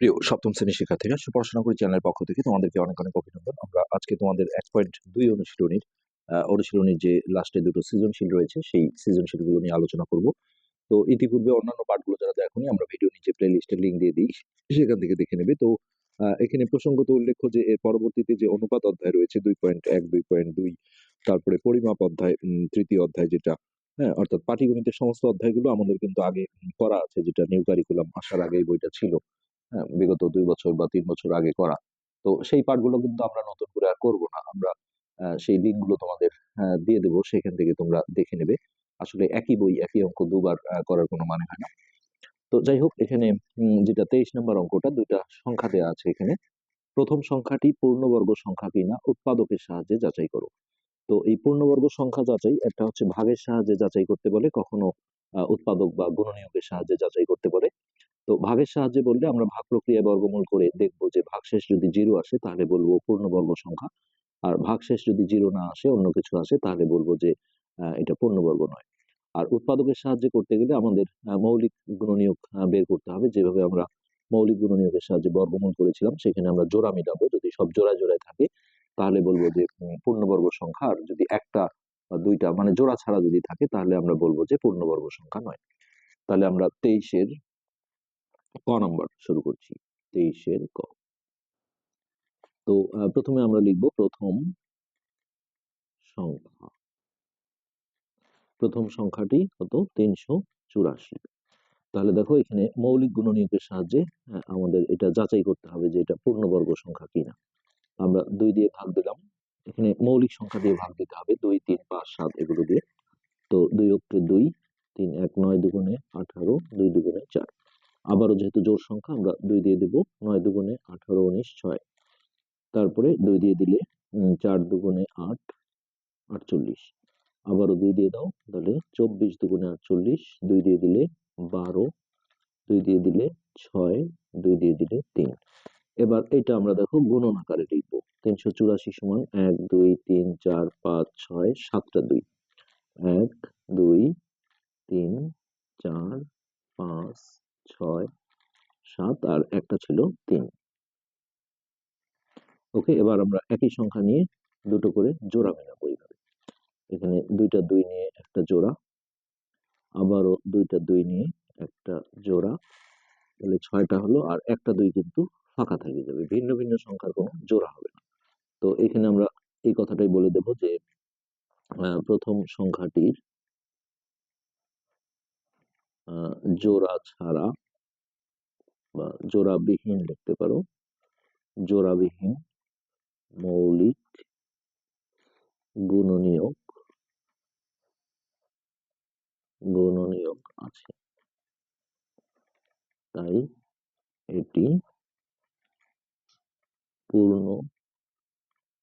প্রিয় সপ্তম শ্রেণির শিক্ষার্থীরা, সুপড়াশোনা করি চ্যানেলের পক্ষ থেকে তোমাদেরকে অনেক অনেক অভিনন্দন। আমরা আজকে তোমাদের এক পয়েন্ট দুই অনুশীলনীর অনুশীলনীর যে লাস্টে দুটো সৃজনশীল রয়েছে, সেই সৃজনশীলগুলো নিয়ে আলোচনা করব। তো ইতিপূর্বে অন্যান্য পাঠগুলো যারা দেখোনি, আমরা ভিডিও নিচে প্লে লিস্টের লিঙ্ক দিয়ে দিই, সেখান থেকে দেখে নেবে। তো এখানে প্রসঙ্গত উল্লেখ্য যে, এর পরবর্তীতে যে অনুপাত অধ্যায় রয়েছে, দুই পয়েন্ট এক, দুই পয়েন্ট দুই, তারপরে পরিমাপ অধ্যায় তৃতীয় অধ্যায় যেটা হ্যাঁ অর্থাৎ পাটিগণিতের সমস্ত অধ্যায়গুলো আমাদের কিন্তু আগে করা আছে, যেটা নিউ কারিকুলাম আসার আগে বইটা ছিল। বিগত দুই বছর বা তিন বছর আগে করা। তো সেই পাঠগুলো কিন্তু আমরা নতুন করে আর করব না। আমরা সেই লিঙ্কগুলো তোমাদের দিয়ে দেবো, সেখান থেকে তোমরা দেখে নেবে। আসলে একই বই, একই অঙ্ক দুবার করার কোনো মানে হয় না। তো যাই হোক, এখানে যেটা তেইশ নম্বর অঙ্কটা, দুইটা সংখ্যা দেওয়া আছে এখানে। প্রথম সংখ্যাটি পূর্ণবর্গ সংখ্যা কিনা, উৎপাদকের সাহায্যে যাচাই করো। তো এই পূর্ণবর্গ সংখ্যা যাচাই, একটা হচ্ছে ভাগের সাহায্যে যাচাই করতে বলে, কখনো উৎপাদক বা গুণনীয়কের সাহায্যে যাচাই করতে বলে। তো ভাগের সাহায্যে বললে আমরা ভাগ প্রক্রিয়ায় বর্গমূল করে দেখব যে ভাগশেষ যদি জিরো আসে তাহলে বলব পূর্ণবর্গ সংখ্যা। আর ভাগশেষ যদি জিরো না আসে, অন্য কিছু আসে, তাহলে বলব যে এটা পূর্ণবর্গ নয়। আর উৎপাদকের সাহায্যে করতে গেলে আমাদের মৌলিক গুণনীয়ক বের করতে হবে। যেভাবে আমরা মৌলিক গুণনীয়কের সাহায্যে বর্গমূল করেছিলাম, সেখানে আমরা জোড়া মিলাবো। যদি সব জোড়ায় জোড়ায় থাকে, তাহলে বলব যে পূর্ণবর্গ সংখ্যা। আর যদি একটা বা দুইটা মানে জোড়া ছাড়া যদি থাকে, তাহলে আমরা বলব যে পূর্ণবর্গ সংখ্যা নয়। তাহলে আমরা তেইশের ক নম্বর শুরু করছি? তেইশের ক। তো প্রথমে আমরা লিখব প্রথম সংখ্যা। প্রথম সংখ্যাটি কত? তিনশো চুরাশি। তাহলে দেখো এখানে মৌলিক গুণনীয়কের সাহায্যে আমাদের এটা যাচাই করতে হবে যে এটা পূর্ণবর্গ সংখ্যা কিনা। আমরা দুই দিয়ে ভাগ দিলাম। এখানে মৌলিক সংখ্যা দিয়ে ভাগ দিতে হবে। দুই, তিন, পাঁচ, সাত এগুলো দিয়ে। তো দুই অক্ষে দুই, তিন, এক, নয়, দুগুণে আঠারো, দুই, দুগুণে চার। আবারও যেহেতু জোর সংখ্যা, আমরা দুই দিয়ে দেব নয় দুগুণে আঠারো উনিশ ছয়। তারপরে দুই দিয়ে দিলে চার দুগুণে আট, আটচল্লিশ। আবারও দুই দিয়ে দাও, তাহলে চব্বিশ দুগুণে আটচল্লিশ, দুই দিয়ে দিলে বারো, দুই দিয়ে দিলে ছয়, দুই দিয়ে দিলে তিন। এবার এটা আমরা দেখো গুণন আকারে লিখব। তিনশো চুরাশি সমান এক, দুই, তিন, চার, পাঁচ, ছয়, সাতটা দুই। এক, দুই, তিন, চার, পাঁচ ছয়, সাত আর একটা ছিল তিন। ওকে, এবার আমরা একই সংখ্যা নিয়ে দুটো করে জোড়া মেলাবো এইভাবে। এখানে দুইটা দুই নিয়ে একটা জোড়া, আবারও দুইটা দুই নিয়ে একটা জোড়া, তাহলে ছয়টা হলো আর একটা দুই কিন্তু ফাঁকা থেকে যাবে, ভিন্ন ভিন্ন সংখ্যার কোনো জোড়া হবে না। তো এখানে আমরা এই কথাটাই বলে দেব যে প্রথম সংখ্যাটির জোড়া ছাড়া বা জোড়াবিহীন লিখতে পারো। জোড়াবিহীন, মৌলিক, গুণনীয়ক গুণনীয়ক আছে। তাই এটি পূর্ণ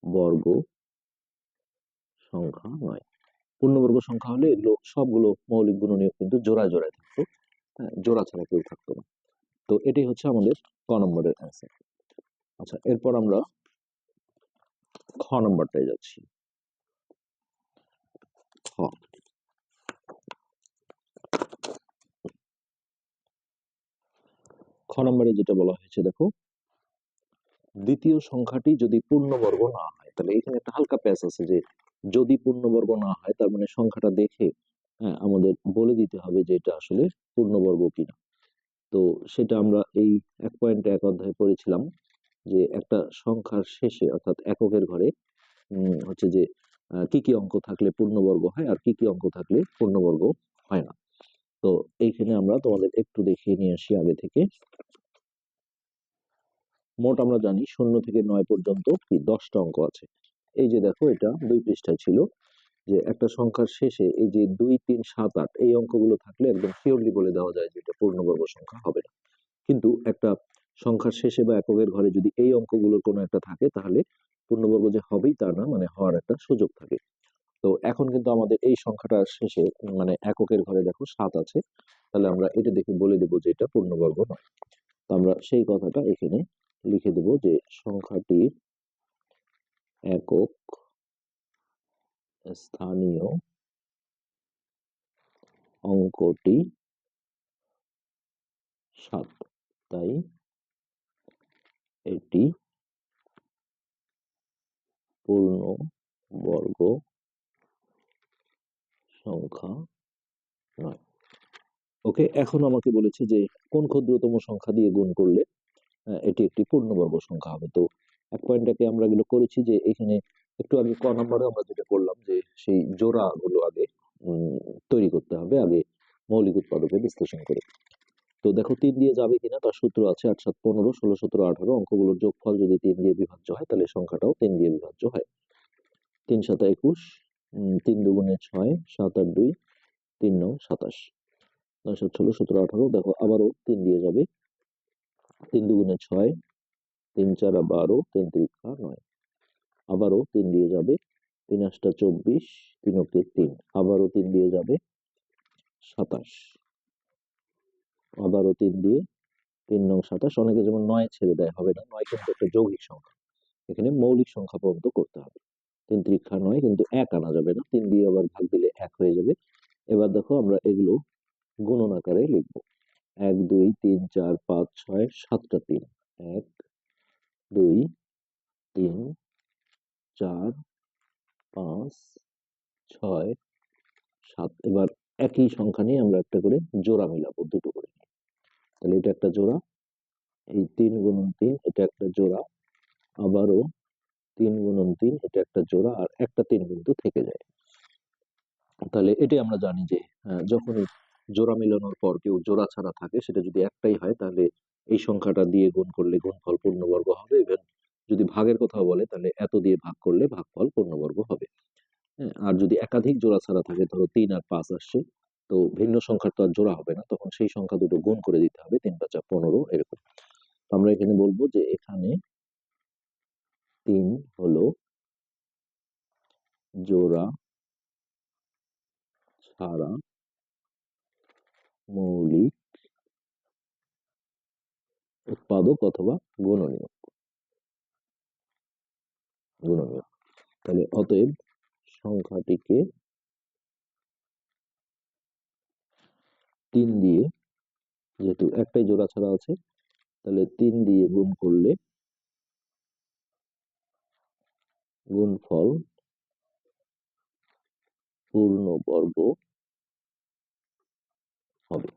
বর্গ সংখ্যা নয়। পূর্ণবর্গ সংখ্যা হলে এগুলো সবগুলো মৌলিক গুণনীয়ক কিন্তু জোড়ায় জোড়ায় থাকতো। হ্যাঁ, জোড়া ছাড়া কেউ থাকতো না। তো এটাই হচ্ছে আমাদের ক নম্বরের অ্যান্সার আচ্ছা এরপর আমরা খ নম্বরটায় যাচ্ছি। খ। খ নম্বরে যেটা বলা হয়েছে দেখো দ্বিতীয় সংখ্যাটি যদি পূর্ণবর্গ না হয় তাহলে এখানে একটা হালকা প্যাচ আছে যে যদি পূর্ণবর্গ না হয় তার মানে সংখ্যাটা দেখে হ্যাঁ, আমাদের বলে দিতে হবে যে এটা আসলে পূর্ণবর্গ কিনা। তো সেটা আমরা এই এক পয়েন্ট এক অধ্যায়ে পড়েছিলাম যে একটা সংখ্যার শেষে অর্থাৎ এককের ঘরে হচ্ছে যে কি কি অঙ্ক থাকলে পূর্ণবর্গ হয় আর কি কি অঙ্ক থাকলে পূর্ণবর্গ হয় না। তো এইখানে আমরা তোমাদের একটু দেখিয়ে নিয়ে আসি আগে থেকে। মোট আমরা জানি শূন্য থেকে নয় পর্যন্ত কি দশটা অঙ্ক আছে। এই যে দেখো এটা দুই পৃষ্ঠায় ছিল যে একটা সংখ্যার শেষে এই যে দুই, তিন, সাত, আট এই অঙ্কগুলো থাকলে একদম শিওরলি বলে দেওয়া যায় যে এটা পূর্ণবর্গ সংখ্যা হবে না। কিন্তু একটা সংখ্যার শেষে বা এককের ঘরে যদি এই অঙ্কগুলোর কোনো একটা থাকে তাহলে পূর্ণবর্গ যে হবেই তা না মানে হওয়ার একটা সুযোগ থাকে। তো এখন কিন্তু আমাদের এই সংখ্যাটার শেষে মানে এককের ঘরে দেখো সাত আছে, তাহলে আমরা এটা দেখে বলে দেবো যে এটা পূর্ণবর্গ নয়। তো আমরা সেই কথাটা এখানে লিখে দেব যে সংখ্যাটির একক স্থানীয় অঙ্কটি সাত। তাই এটি পূর্ণ বর্গ সংখ্যা নয়। ওকে, এখন আমাকে বলেছে যে কোন ক্ষুদ্রতম সংখ্যা দিয়ে গুণ করলে এটি একটি পূর্ণবর্গ সংখ্যা হবে। তো এক পয়েন্টটাকে আমরা এগুলো করেছি যে এখানে একটু আগে ক নম্বরে আমরা যেটা করলাম যে সেই জোড়া গুলো আগে তৈরি করতে হবে, আগে মৌলিক উৎপাদকে বিশ্লেষণ করে। তো দেখো তিন দিয়ে যাবে কিনা তার সূত্র আছে আট সাত পনেরো, ষোলো সতেরো আঠারো, অঙ্কগুলোর যোগফল যদি তিন দিয়ে বিভাজ্য হয় তাহলে সংখ্যাটাও তিন দিয়ে বিভাজ্য হয়। তিন সাতা একুশ তিন দুগুণে ছয়, সাত আট দুই, তিন নং সাতাশ। নয় সাত ষোলো, সতেরো আঠারো, দেখো আবারও তিন দিয়ে যাবে। তিন দুগুণে ছয় তিন চারা বারো তিন ত্রিকা নয়। আবারও তিন দিয়ে যাবে তিন আটটা চব্বিশ, তিন অকে তিন। আবারও তিন দিয়ে যাবে সাতাশ। আবারও তিন দিয়ে তিন নং সাতাশ। অনেকে যেমন নয় ছেড়ে দেয়, হবে না। নয় কিন্তু একটা যৌগিক সংখ্যা। এখানে মৌলিক সংখ্যা পর্যন্ত করতে হবে। তিন ত্রিক্ষা নয় কিন্তু এক আনা যাবে না। তিন দিয়ে আবার ভাগ দিলে এক হয়ে যাবে। এবার দেখো আমরা এগুলো গুণন আকারে লিখব। এক, দুই, তিন, চার, পাঁচ, ছয়, সাতটা তিন। এক দুই তিন চার পাঁচ ছয় সাত এবার একই সংখ্যা নিয়ে আমরা একটা করে জোড়া মিলাবো দুটো করে তাহলে এটা একটা জোড়া এই তিন গুণন তিন এটা একটা জোড়া আবারও তিন গুণন তিন এটা একটা জোড়া আর একটা তিন কিন্তু থেকে যায়। তাহলে এটাই আমরা জানি যে আহ, যখনই জোড়া মিলানোর পর কেউ জোড়া ছাড়া থাকে সেটা যদি একটাই হয় তাহলে এই সংখ্যাটা দিয়ে গুণ করলে গুণফল পূর্ণবর্গ হবে। এবং যদি ভাগের কথা বলে, তাহলে এত দিয়ে ভাগ করলে ভাগফল পূর্ণবর্গ হবে। হ্যাঁ আর যদি একাধিক জোড়া ছাড়া থাকে, ধরো তিন আর পাঁচ আসছে, তো ভিন্ন সংখ্যার তো আর জোড়া হবে না, তখন সেই সংখ্যা দুটো গুণ করে দিতে হবে, তিন পাঁচা পনেরো, এরকম। তো আমরা এখানে বলব যে এখানে তিন হলো জোড়া ছাড়া মৌলিক উৎপাদক অথবা গুণনীয়। গুণনীয়। তাহলে অতএব সংখ্যাটিকে তিন দিয়ে, যেহেতু একটাই জোড়া ছাড়া আছে, তাহলে তিন দিয়ে গুণ করলে গুণফল পূর্ণ বর্গ হবে।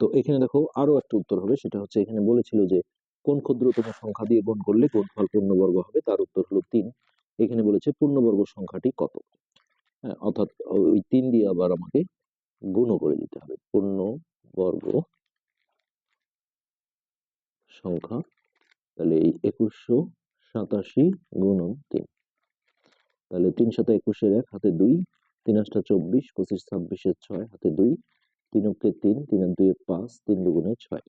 তো এখানে দেখো আরও একটা উত্তর হবে, সেটা হচ্ছে এখানে বলেছিল যে, কোন ক্ষুদ্রতম সংখ্যা দিয়ে গুণ করলে কোন গুণফল পূর্ণবর্গ হবে? তার উত্তর হলো তিন। এখানে বলেছে পূর্ণবর্গ সংখ্যাটি কত? হ্যাঁ অর্থাৎ ওই তিন দিয়ে আবার আমাকে গুণও করে দিতে হবে। পূর্ণবর্গ সংখ্যা, তাহলে এই একুশশো সাতাশি গুণন তিন। তাহলে তিন শত একুশের এক, হাতে দুই। তিন আটটা চব্বিশ, পঁচিশ ছাব্বিশের ছয়, হাতে দুই। তিন অক্ষে তিন তিন দুই পাঁচ, তিন দুগুণে ছয়।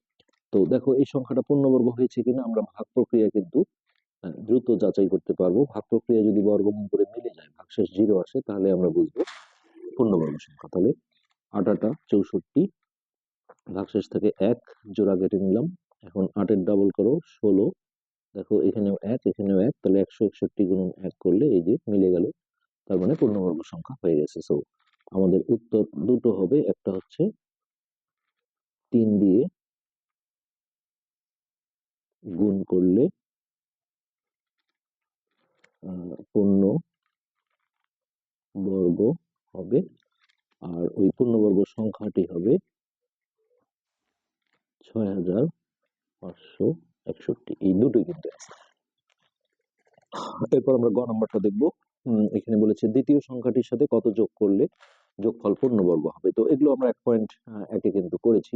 তো দেখো, এই সংখ্যাটা পূর্ণবর্গ হয়েছে কিনা, আমরা ভাগ প্রক্রিয়া কিন্তু দ্রুত যাচাই করতে পারব। ভাগ প্রক্রিয়া যদি বর্গমূল করে মিলে যায়, ভাগশেষ জিরো আসে, তাহলে আমরা বুঝব পূর্ণবর্গ সংখ্যা। তাহলে আটাটা চৌষট্টি, ভাগশেষ থেকে এক, জোড়া কেটে নিলাম। এখন আটের ডাবল করো, ষোলো। দেখো, এখানেও এক এখানেও এক, তাহলে একশো একষট্টি গুণন এক করলে এই যে মিলে গেল, তার মানে পূর্ণবর্গ সংখ্যা হয়ে গেছে। সো আমাদের উত্তর দুটো হবে। একটা হচ্ছে তিন দিয়ে গুণ করলে পূর্ণ বর্গ হবে। আর ওই পূর্ণবর্গ সংখ্যাটি হবে ছয় হাজার পাঁচশো একষট্টি। এই দুটোই কিন্তু এরপর আমরা গ নম্বরটা দেখব। এখানে বলেছে, দ্বিতীয় সংখ্যাটির সাথে কত যোগ করলে যোগফল পূর্ণবর্গ হবে? তো এগুলো আমরা এক পয়েন্ট একে কিন্তু করেছি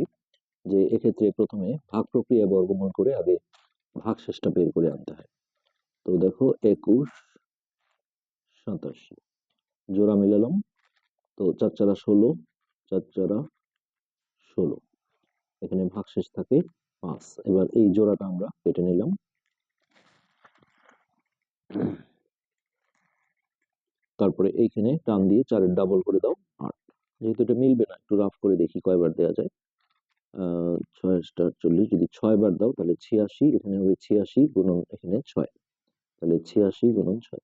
যে এক্ষেত্রে প্রথমে ভাগ প্রক্রিয়া বর্গমূল করে আগে ভাগশেষটা বের করে আনতে হয়। তো দেখো, একুশ, সাতাশি, জোড়া মিলালাম, তো চার চারা ষোলো, চার চারা ষোলো, এখানে ভাগশেষ থাকে পাঁচ। এবার এই জোড়াটা আমরা কেটে নিলাম। তারপরে এইখানে টান দিয়ে চারের ডাবল করে দাও। আট। যেহেতু এটা মিলবে না, একটু রাফ করে দেখি কয়বার দেওয়া যায়। ছয় আটটা চল্লিশ, যদি ছয় বার দাও তাহলে ছিয়াশি, এখানে হবে ছিয়াশি গুণন এখানে ছয়। তাহলে ছিয়াশি গুণন ছয়।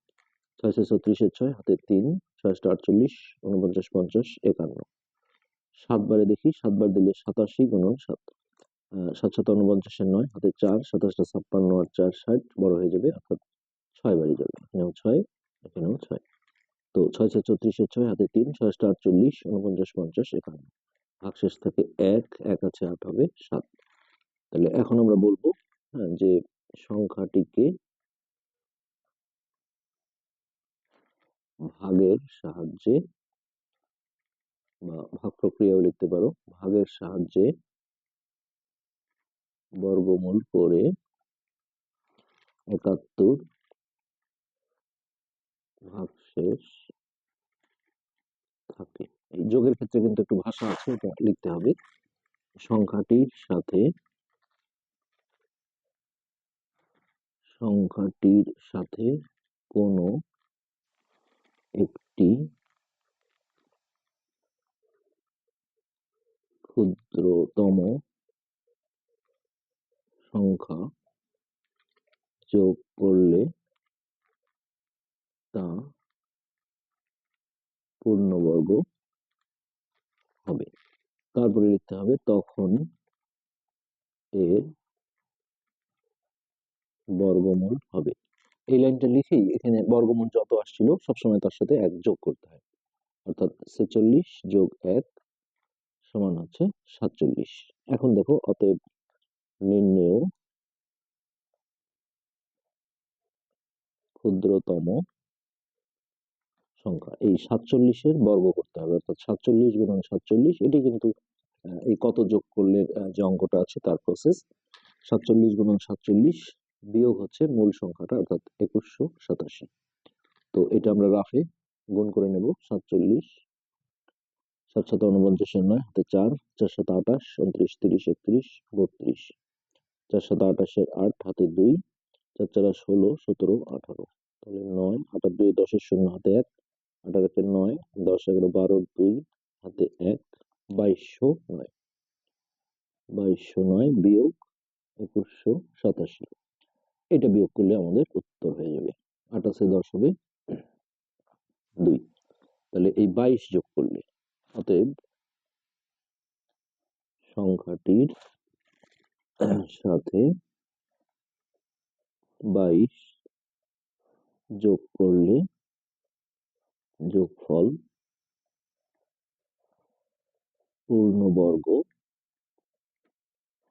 ছয় ছয় ছত্রিশের ছয়, হাতে তিন, ছয় আটটা আটচল্লিশ উনপঞ্চাশ পঞ্চাশ, একান্ন। সাতবারে দেখি, সাতবার দিলে সাতাশি গুণন সাত। সাত সাত উনপঞ্চাশের নয়, হাতে চার, সাতাশটা ছাপ্পান্ন আর চার ষাট, বড় হয়ে যাবে, অর্থাৎ ছয় বাড়ি যাবে। এখানেও ছয় এখানেও ছয়। ছয় ছয় চৌত্রিশের ছয় হাতে তিন ছয়শটা আটচল্লিশ উনপঞ্চাশ পঞ্চাশ একান্ন। ভাগশেষ থাকে এক এক আছে আট হবে সাত। তাহলে এখন আমরা বলব হ্যাঁ, যে সংখ্যাটিকে ভাগের সাহায্যে বা ভাগ প্রক্রিয়াও লিখতে পারো। ভাগের সাহায্যে বর্গমূল করে একাত্তর ভাগশেষ থাকে এই যোগের ক্ষেত্রে কিন্তু একটু ভাষা আছে, এটা লিখতে হবে। সংখ্যাটির সাথে সংখ্যাটির সাথে কোনো একটি ক্ষুদ্রতম সংখ্যা যোগ করলে তা পূর্ণবর্গ হবে। তারপরে লিখতে হবে তখন এর বর্গমূল হবে। এই লাইনটা লিখেই এখানে বর্গমূল যত আসছিল সবসময় তার সাথে এক যোগ করতে হয়। অর্থাৎ ছেচল্লিশ যোগ এক সমান হচ্ছে সাতচল্লিশ। এখন দেখো অতএব নির্ণেয় ক্ষুদ্রতম সংখ্যা। এই সাতচল্লিশের বর্গ করতে হবে, অর্থাৎ সাতচল্লিশ গুণন সাতচল্লিশ, এটি কিন্তু এই কত যোগ করলে যে অঙ্কটা আছে তার প্রসেস সাতচল্লিশ গুণন সাতচল্লিশ বিয়োগ হচ্ছে মূল সংখ্যাটা, অর্থাৎ একুশশো সাতাশি। তো এটা আমরা রাফে গুণ করে নেব, সাতচল্লিশ, সাত সাত উনপঞ্চাশের নয়, হাতে চার চার সাত আঠাশ উনত্রিশ, তিরিশ, একত্রিশ, বত্রিশ। চার সাত আঠাশের আট, হাতে দুই, চার চার ষোলো, সতেরো, আঠারো। তাহলে নয়, আটার দুই দশের শূন্য, হাতে এক। আঠারো একে নয়, দশ এগারো বারো, দুই, হাতে এক বাইশশো নয়। বাইশশো নয় বিয়োগ একুশশো সাতাশি। এটা বিয়োগ করলে আমাদের উত্তর হয়ে যাবে। আঠাশে দশ হবে দুই। তাহলে এই বাইশ যোগ করলে, অতএব সংখ্যাটির সাথে বাইশ যোগ করলে যোগফল পূর্ণবর্গ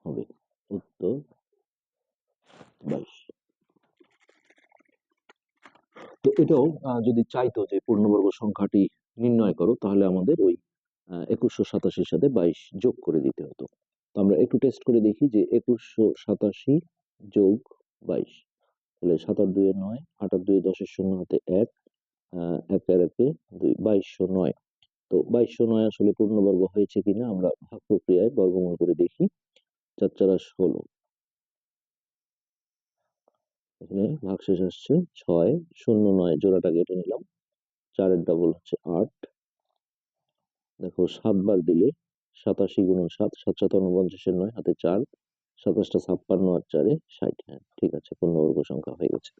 হবে উত্তর বাইশ। তো এটাও যদি চাইতো যে পূর্ণবর্গ সংখ্যাটি নির্ণয় করো, তাহলে আমাদের ওই একুশশো সাতাশির সাথে বাইশ যোগ করে দিতে হতো। তো আমরা একটু টেস্ট করে দেখি যে একুশশো সাতাশি যোগ বাইশ। তাহলে সাতার দুয়ে নয় আটার দুয়ে দশের শূন্য হাতে এক একের একে দুই বাইশশো নয়। তো বাইশশো নয় আসলে পূর্ণবর্গ হয়েছে কিনা আমরা ভাগ প্রক্রিয়ায় বর্গমূল করে দেখি। চার চারা ষোলো। এখানে ভাগশেষ আসছে ছয়, শূন্য নয়, জোড়াটা কেটে নিলাম। চারের ডাবল হচ্ছে আট। দেখো সাতবার দিলে সাতাশি গুণন সাত সাত সাত উনপঞ্চাশের নয়, হাতে চার। সাতাশটা ছাপ্পান্ন আর চারে ষাট হ্যাঁ ঠিক আছে, পূর্ণবর্গ সংখ্যা হয়ে গেছে।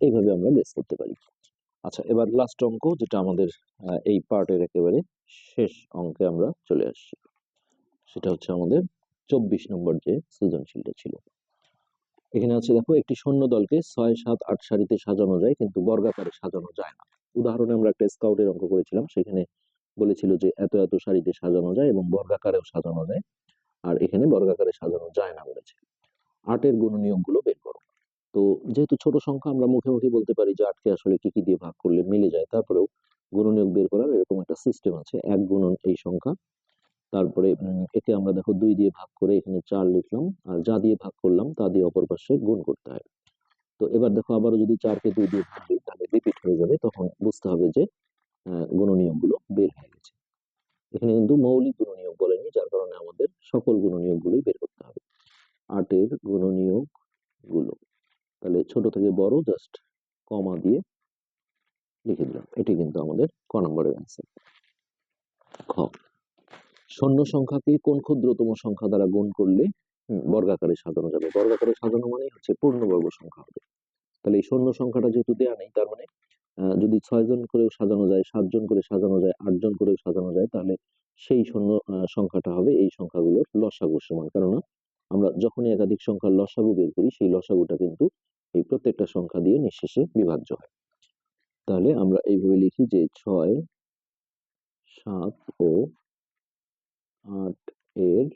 এইভাবে আমরা বেস করতে পারি। আচ্ছা এবার লাস্ট অঙ্ক যেটা আমাদের এই পার্টের একেবারে শেষ অঙ্কে আমরা চলে আসছি। সেটা হচ্ছে আমাদের চব্বিশ নম্বর যে সৃজনশীলটা ছিল। এখানে আছে দেখো, একটি সৈন্য দলকে ছয়, সাত, আট সারিতে সাজানো যায়, কিন্তু বর্গাকারে সাজানো যায় না। উদাহরণে আমরা একটা স্কাউটের অঙ্ক করেছিলাম, সেখানে বলেছিল যে এত এত সারিতে সাজানো যায় এবং বর্গাকারেও সাজানো যায়, আর এখানে বর্গাকারে সাজানো যায় না বলেছে। আটের গুণনীয়কগুলো বের করো তো যেহেতু ছোট সংখ্যা আমরা মুখে মুখে বলতে পারি যে আটকে আসলে কি কি দিয়ে ভাগ করলে মিলে যায়, তারপরেও গুণনীয়ক বের করার এরকম একটা সিস্টেম আছে, এক গুণন এই সংখ্যা। তারপরে একে আমরা দেখো দুই দিয়ে ভাগ করে এখানে চার লিখলাম, আর যা দিয়ে ভাগ করলাম তা দিয়ে অপর পাশে গুণ করতে হয়। তো এবার দেখো আবারও যদি চারকে দুই দিয়ে ভাগ দিই তাহলে রিপিট হয়ে যাবে, তখন বুঝতে হবে যে গুণনীয়কগুলো বের হয়ে গেছে। এখানে কিন্তু মৌলিক গুণনীয়ক বলেনি, যার কারণে আমাদের সকল গুণনীয়কগুলোই বের করতে হবে। আটের গুণনীয়কগুলো তাহলে ছোট থেকে বড় জাস্ট কমা দিয়ে লিখে দিলাম। এটি কিন্তু আমাদের ক নম্বরের অ্যান্সার খ। শূন্য সংখ্যাকে কোন ক্ষুদ্রতম সংখ্যা দ্বারা গুণ করলে বর্গাকারে সাজানো যাবে। বর্গাকারে সাজানো মানে হচ্ছে পূর্ণবর্গ সংখ্যা হবে। তাহলে এই শূন্য সংখ্যাটা যেহেতু দেয়া নেই, তার মানে যদি ছয় জন করেও সাজানো যায় সাতজন করে সাজানো যায় আটজন করেও সাজানো যায়, তাহলে সেই শূন্য সংখ্যাটা হবে এই সংখ্যাগুলোর লসাগুর সমান। কেননা, আমরা যখনই একাধিক সংখ্যার লসাগু বের করি, সেই লসাগুটা কিন্তু এই প্রত্যেকটা সংখ্যা দিয়ে নিঃশেষে বিভাজ্য হয়। তাহলে আমরা এইভাবে লিখি যে ছয়, সাত ও আট এর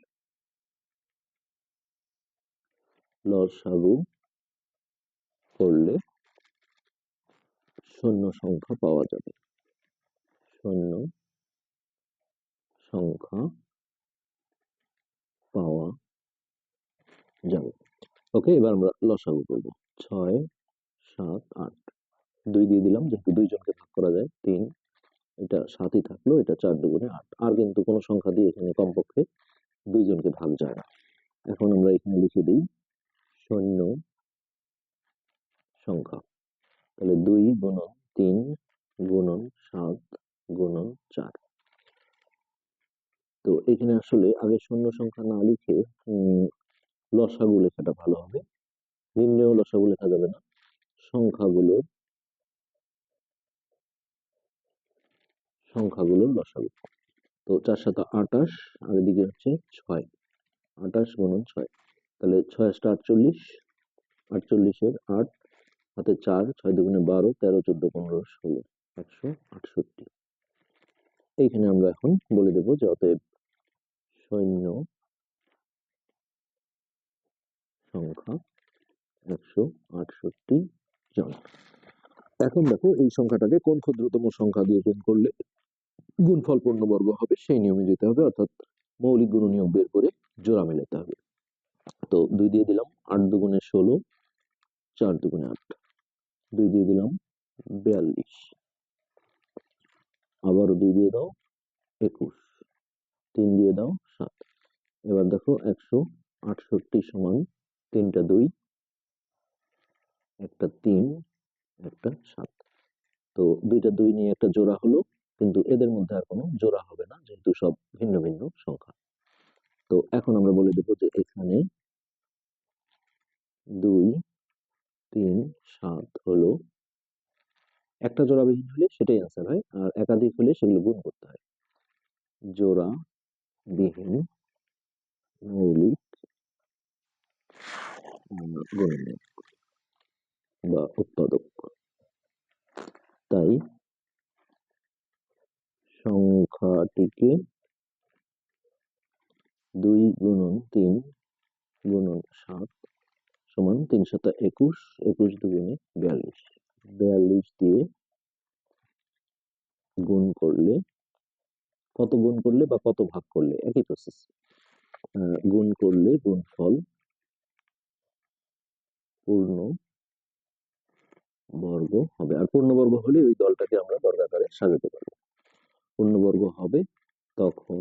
লসাগু করলে শূন্য সংখ্যা পাওয়া যাবে। শূন্য সংখ্যা পাওয়া যাবে। ওকে, এবার আমরা লসাগু করব। ছয়, সাত, আট। দুই দিয়ে দিলাম, যেহেতু দুইজনকে ভাগ করা যায়, তিন। এটা সাতই থাকল, এটা চার দুগুণে আট। আর কিন্তু কোনো সংখ্যা দিয়ে এখানে কমপক্ষে দুইজনকে ভাগ যায় না। এখন আমরা এখানে লিখে দিই শূন্য সংখ্যা। তাহলে দুই গুণন তিন গুণন সাত গুণন চার। তো এখানে আসলে আগে শূন্য সংখ্যা না লিখে লসাগু লেখাটা ভালো হবে। নিম্নেও লসাগু লেখা যাবে না। সংখ্যাগুলো সংখ্যাগুলোর লসাগু তো চার সাত আটাশ আর এদিকে হচ্ছে ছয়। আটাশ গুণন ছয়। তাহলে ছয় আটটা আটচল্লিশ আটচল্লিশের আট, হাতে চার, ছয় দুগুণে বারো, তেরো, চোদ্দ, পনেরো, ষোলো, একশো আটষট্টি। এইখানে আমরা এখন বলে দেব যে অতএব সৈন্য সংখ্যা একশো আটষট্টি জন। এখন দেখো, এই সংখ্যাটাকে কোন ক্ষুদ্রতম সংখ্যা দিয়ে গুণ করলে গুণফল পূর্ণবর্গ হবে, সেই নিয়মে যেতে হবে, অর্থাৎ মৌলিক গুণনীয়ক বের করে জোড়া মেলাতে হবে। তো দুই দিয়ে দিলাম আট দুগুণে ষোলো, চার দুগুণে আট। দুই দিয়ে দিলাম বিয়াল্লিশ। আবারও দুই দিয়ে দাও একুশ। তিন দিয়ে দাও সাত। এবার দেখো একশো আটষট্টি সমান তিনটা দুই। একটা তিন একটা সাত। তো দুইটা দুই নিয়ে একটা জোড়া হলো কিন্তু এদের মধ্যে আর কোনো জোড়া হবে না যেহেতু সব ভিন্ন ভিন্ন সংখ্যা। তো এখন আমরা বলে দেবো যে এখানে দুই তিন সাত হলো। একটা জোড়া বিহীন হলে সেটাই আনসার হয় আর একাধিক হলে সেগুলো গুণ করতে হয়। জোড়া বিহীন মৌলিক আহ, গুণনীয়ক বা উৎপাদক তাই সংখ্যাটিকে দুই গুণন তিন গুণন সাত সমান তিন সাতা একুশ একুশ দুগুণে বিয়াল্লিশ বিয়াল্লিশ দিয়ে গুণ করলে কত গুণ করলে বা কত ভাগ করলে একই প্রসেস গুণ করলে গুণফল পূর্ণ বর্গ হবে। আর পূর্ণবর্গ হলে ওই দলটাকে আমরা বর্গাকারে সাজাতে পারব। পূর্ণবর্গ হবে তখন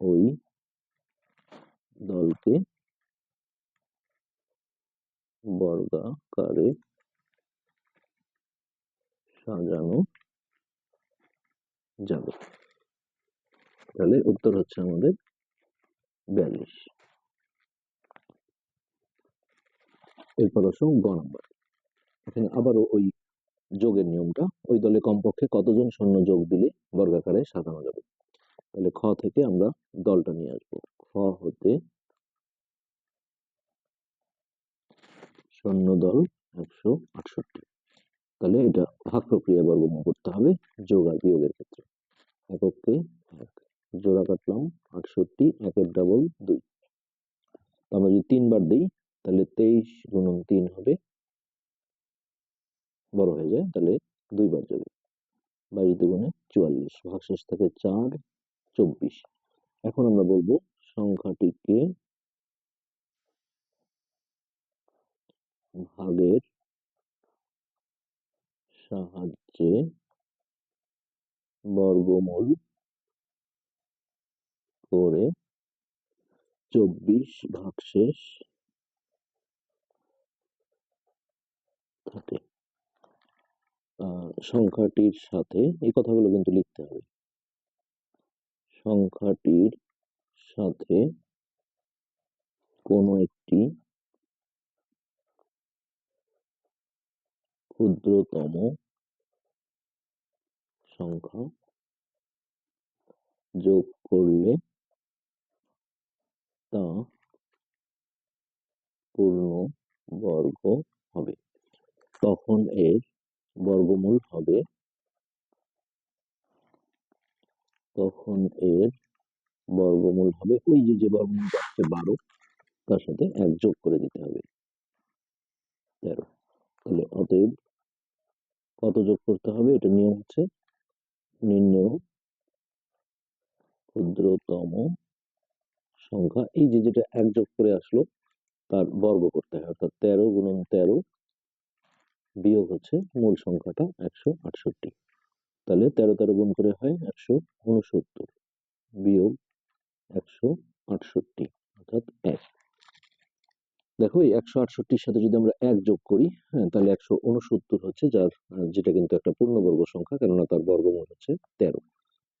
ওই দলকে বর্গাকারে সাজানো যাবে। তাহলে উত্তর হচ্ছে আমাদের বিয়াল্লিশ। এরপর আসো গ নাম্বার। এখানে আবারও ওই যোগের নিয়মটা, ওই দলে কমপক্ষে কতজন সৈন্য যোগ দিলে বর্গাকারে সাজানো যাবে? তাহলে খ থেকে আমরা দলটা নিয়ে আসব। খ হতে সৈন্য দল একশো আটষট্টি। তাহলে এটা ভাগ প্রক্রিয়া বর্গমূল করতে হবে যোগ আর বিয়োগের ক্ষেত্রে। এককে এক জোড়া কাটলাম আটষট্টি, একের ডাবল দুই। আমরা যদি তিনবার দিই, তাহলে তেইশ গুণন তিন হবে বড় হয়ে যায়, তাহলে দুইবার যাবে। বাইশ দুগুণে চুয়াল্লিশ ভাগশেষ থেকে চার, চব্বিশ। এখন আমরা বলব সংখ্যাটিকে ভাগের সাহায্যে বর্গমূল করে চব্বিশ ভাগশেষ থাকে। সংখ্যাটির সাথে এই কথাগুলো কিন্তু লিখতে হবে। সংখ্যাটির সাথে কোনো একটি ক্ষুদ্রতম সংখ্যা যোগ করলে তা পূর্ণ বর্গ হবে। তখন এর বর্গমূল হবে। তখন এর বর্গমূল হবে ওই যে যে বর্গমূল আসছে বারো, তার সাথে এক যোগ করে দিতে হবে। তেরো। তাহলে অতএব কত যোগ করতে হবে? এটা নিয়ম হচ্ছে নির্ণয় ক্ষুদ্রতম সংখ্যা। এই যে, যেটা এক যোগ করে আসলো, তার বর্গ করতে হয়। অর্থাৎ তেরো গুণন তেরো বিয়োগ হচ্ছে মূল সংখ্যাটা একশো আটষট্টি। তাহলে তেরো তেরো গুণ করে হয় একশো উনসত্তর বিয়োগ একশো আটষট্টি, অর্থাৎ এক। দেখো এই একশো আটষট্টির সাথে যদি আমরা এক যোগ করি হ্যাঁ তাহলে একশো উনসত্তর হচ্ছে যার যেটা কিন্তু একটা পূর্ণবর্গ সংখ্যা, কেননা তার বর্গমূল হচ্ছে তেরো।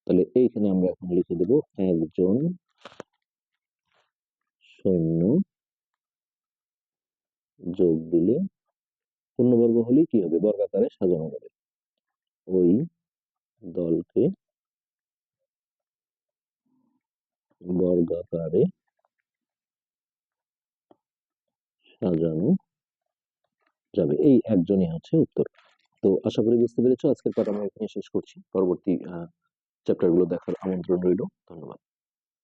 তাহলে এইখানে আমরা এখন লিখে দেব একজন সৈন্য যোগ দিলে পূর্ণবর্গ হলেই কি হবে? বর্গাকারে সাজানো যাবে। ওই দলকে বর্গাকারে সাজানো যাবে। এই একজনই হচ্ছে উত্তর। তো আশা করি বুঝতে পেরেছ, আজকের পাঠ আমরা এখানে শেষ করছি। পরবর্তী চ্যাপ্টারগুলো দেখার আমন্ত্রণ রইল। ধন্যবাদ।